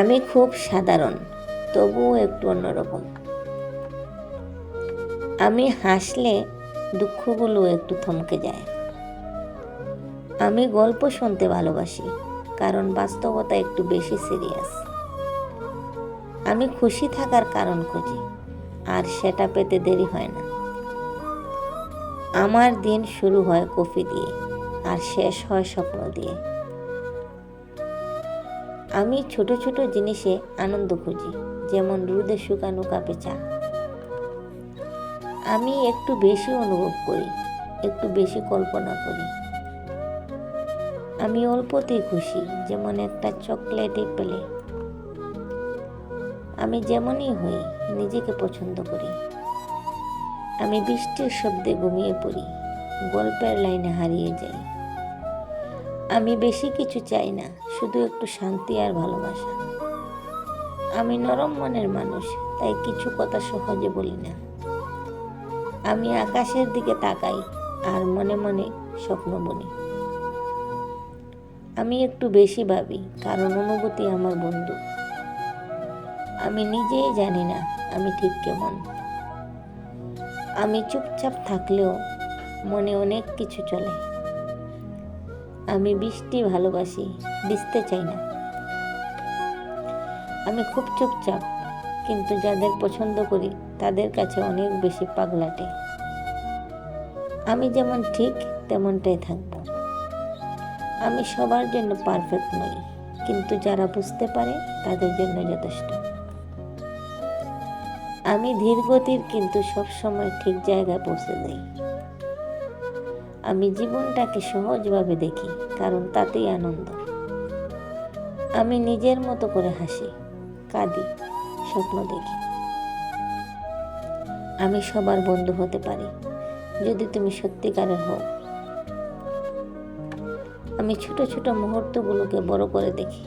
আমি খুব সাধারণ, তবুও একটু অন্যরকম। আমি হাসলে দুঃখগুলো একটু থমকে যায়। আমি গল্প শুনতে ভালোবাসি, কারণ বাস্তবতা একটু বেশি সিরিয়াস আমি খুশি থাকার কারণ খুঁজি, আর সেটা পেতে দেরি হয় না। আমার দিন শুরু হয় কফি দিয়ে, আর শেষ হয় স্বপ্ন দিয়ে। আমি ছোট ছোট জিনিসে আনন্দ খুঁজি, যেমন রোদে শুকানো কাপে চা। আমি একটু বেশি অনুভব করি, একটু বেশি কল্পনা করি। আমি অল্পতেই খুশি, যেমন একটা চকলেটে পেলে। আমি যেমনই হই, নিজেকে পছন্দ করি। আমি বৃষ্টির শব্দে ঘুমিয়ে পড়ি, গল্পের লাইনে হারিয়ে যাই। আমি বেশি কিছু চাই না, শুধু একটু শান্তি আর ভালোবাসা। আমি নরম মনের মানুষ, তাই কিছু কথা সহজে বলি না। আমি আকাশের দিকে তাকাই আর মনে মনে স্বপ্ন বলি। আমি একটু বেশি ভাবি, কারণ অনুভূতি আমার বন্ধু। আমি নিজেই জানি না আমি ঠিক কেমন। আমি চুপচাপ থাকলেও মনে অনেক কিছু চলে। আমি বৃষ্টি ভালোবাসি, ভিজতে চাই না। আমি খুব চুপচাপ, কিন্তু যাদের পছন্দ করি, তাদের কাছে অনেক বেশি পাগলাটে। আমি যেমন ঠিক, তেমনটাই থাকব। আমি সবার জন্য পারফেক্ট নই, কিন্তু যারা বুঝতে পারে, তাদের জন্য যথেষ্ট। আমি ধীর গতির কিন্তু সবসময় ঠিক জায়গায় পৌঁছে যাই। আমি জীবনটাকে সহজভাবে দেখি, কারণ তাতেই আনন্দ। আমি নিজের মতো করে হাসি, কাঁদি, স্বপ্ন দেখি। আমি সবার বন্ধু হতে পারি, যদি তুমি সত্যিকারের হও। আমি ছোট ছোট মুহূর্তগুলোকে বড় করে দেখি।